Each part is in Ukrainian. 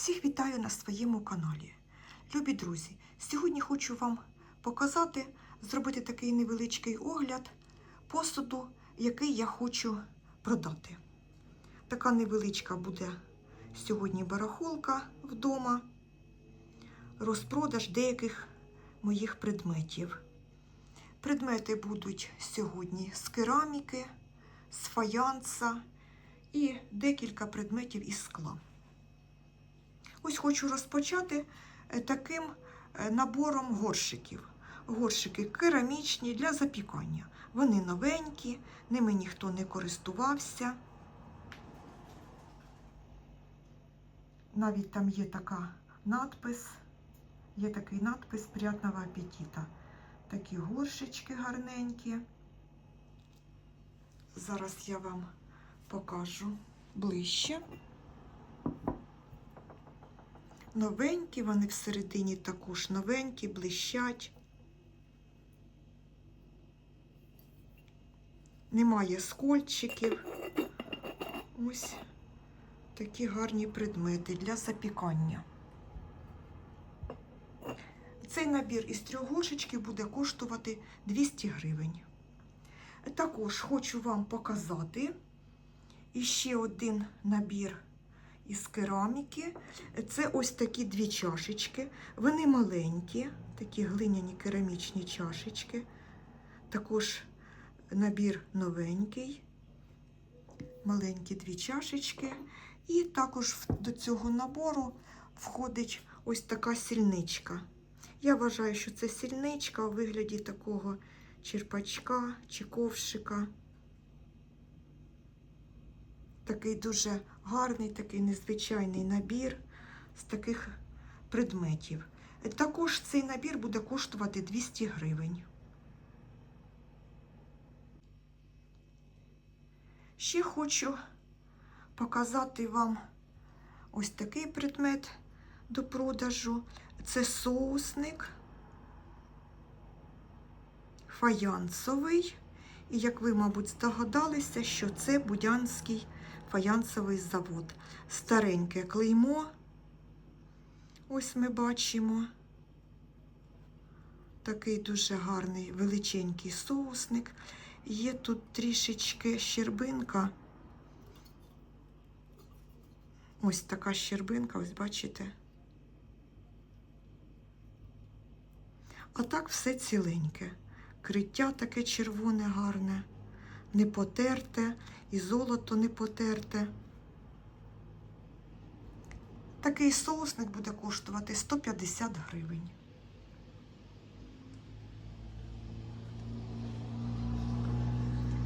Всіх вітаю на своєму каналі. Любі друзі, сьогодні хочу вам показати, зробити такий невеличкий огляд посуду, який я хочу продати. Така невеличка буде сьогодні барахолка вдома, розпродаж деяких моїх предметів. Предмети будуть сьогодні з кераміки, з фаянса і декілька предметів із скла. Ось хочу розпочати е, таким е, набором горщиків. Горщики керамічні для запікання. Вони новенькі, ними ніхто не користувався. Навіть там є така надпис, є такий надпис «Приятного апетита». Такі горщички гарненькі. Зараз я вам покажу ближче. Новенькі, вони всередині також новенькі, блищать. Немає скольчиків. Ось такі гарні предмети для запікання. Цей набір із трьох горшечків буде коштувати 200 гривень. Також хочу вам показати іще один набір із кераміки. Це ось такі дві чашечки. Вони маленькі, такі глиняні керамічні чашечки. Також набір новенький, маленькі дві чашечки. І також до цього набору входить ось така сільничка. Я вважаю, що це сільничка у вигляді такого черпачка чи ковшика. Такий дуже гарний, такий незвичайний набір з таких предметів. Також цей набір буде коштувати 200 гривень. Ще хочу показати вам ось такий предмет до продажу. Це соусник фаянсовий. І як ви, мабуть, здогадалися, що це Будянський фаянсовий завод. Стареньке клеймо. Ось ми бачимо. Такий дуже гарний величенький соусник. Є тут трішечки щербинка. Ось така щербинка, ось бачите. А так все ціленьке. Криття таке червоне, гарне, не потерте, і золото не потерте. Такий соусник буде коштувати 150 гривень.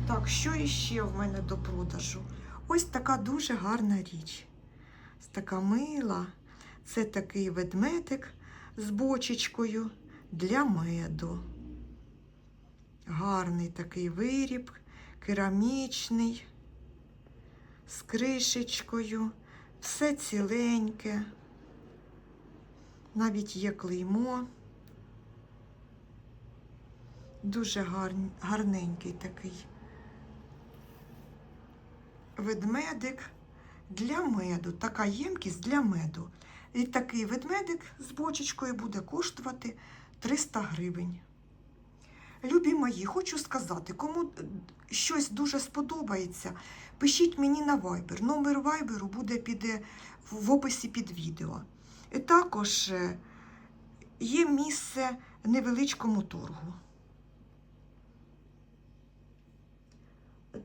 Так, що іще в мене до продажу? Ось така дуже гарна річ. Така мила. Це такий ведмедик з бочечкою для меду. Гарний такий виріб, керамічний, з кришечкою, все ціленьке, навіть є клеймо. Дуже гарн, гарненький такий ведмедик для меду. Така ємкість для меду. І такий ведмедик з бочечкою буде коштувати 300 гривень. Любі мої, хочу сказати, кому щось дуже сподобається, пишіть мені на Viber. Номер Viber буде під, в описі під відео. І також е, є місце невеличкому торгу.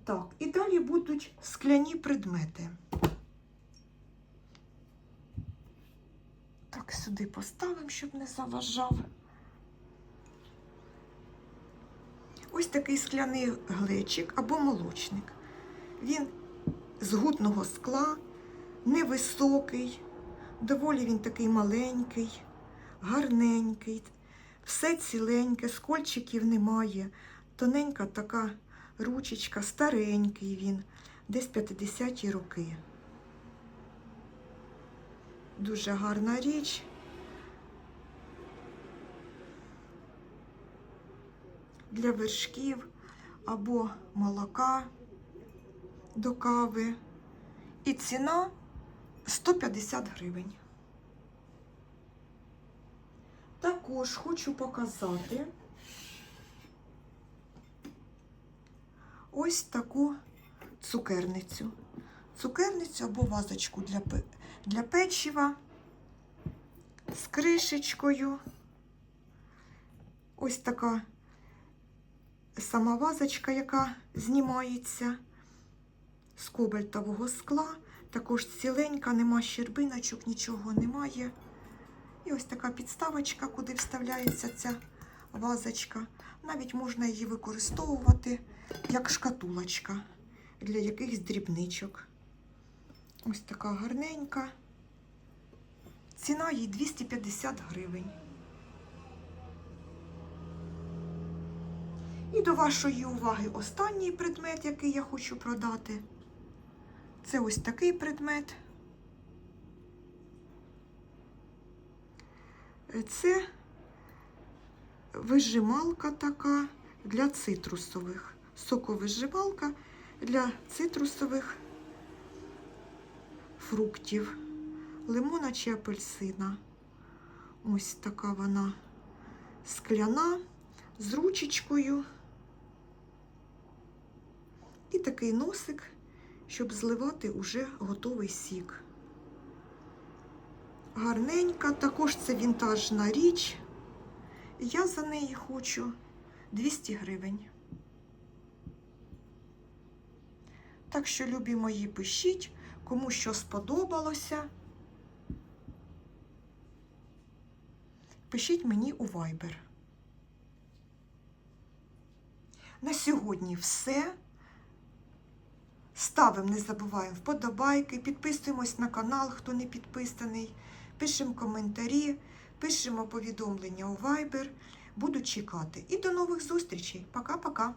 Так, і далі будуть скляні предмети. Так, сюди поставимо, щоб не заважав. Такий скляний глечик або молочник. Він з гутного скла, невисокий, доволі він такий маленький, гарненький, все ціленьке, скольчиків немає. Тоненька така ручечка, старенький він, десь 50-ті роки. Дуже гарна річ. для вершків або молока до кави. І ціна 150 гривень. Також хочу показати ось таку цукерницю. Цукерницю або вазочку для для печива з кришечкою. Ось така сама вазочка, яка знімається з кобальтового скла. Також ціленька, нема щербиночок, нічого немає. І ось така підставочка, куди вставляється ця вазочка. Навіть можна її використовувати як шкатулочка для якихось дрібничок. Ось така гарненька. Ціна їй 250 гривень. І до вашої уваги останній предмет, який я хочу продати. Це ось такий предмет. Це вижималка така для цитрусових. Соковижималка для цитрусових фруктів, лимона чи апельсина. Ось така вона скляна з ручечкою. І такий носик, щоб зливати уже готовий сік. Гарненька, також це вінтажна річ. Я за неї хочу 200 гривень. Так що, любі мої, пишіть, кому що сподобалося. Пишіть мені у Viber. На сьогодні все. Ставимо, не забуваємо вподобайки, підписуємось на канал, хто не підписаний, пишемо коментарі, пишемо повідомлення у Viber. Буду чекати. І до нових зустрічей. Пока-пока.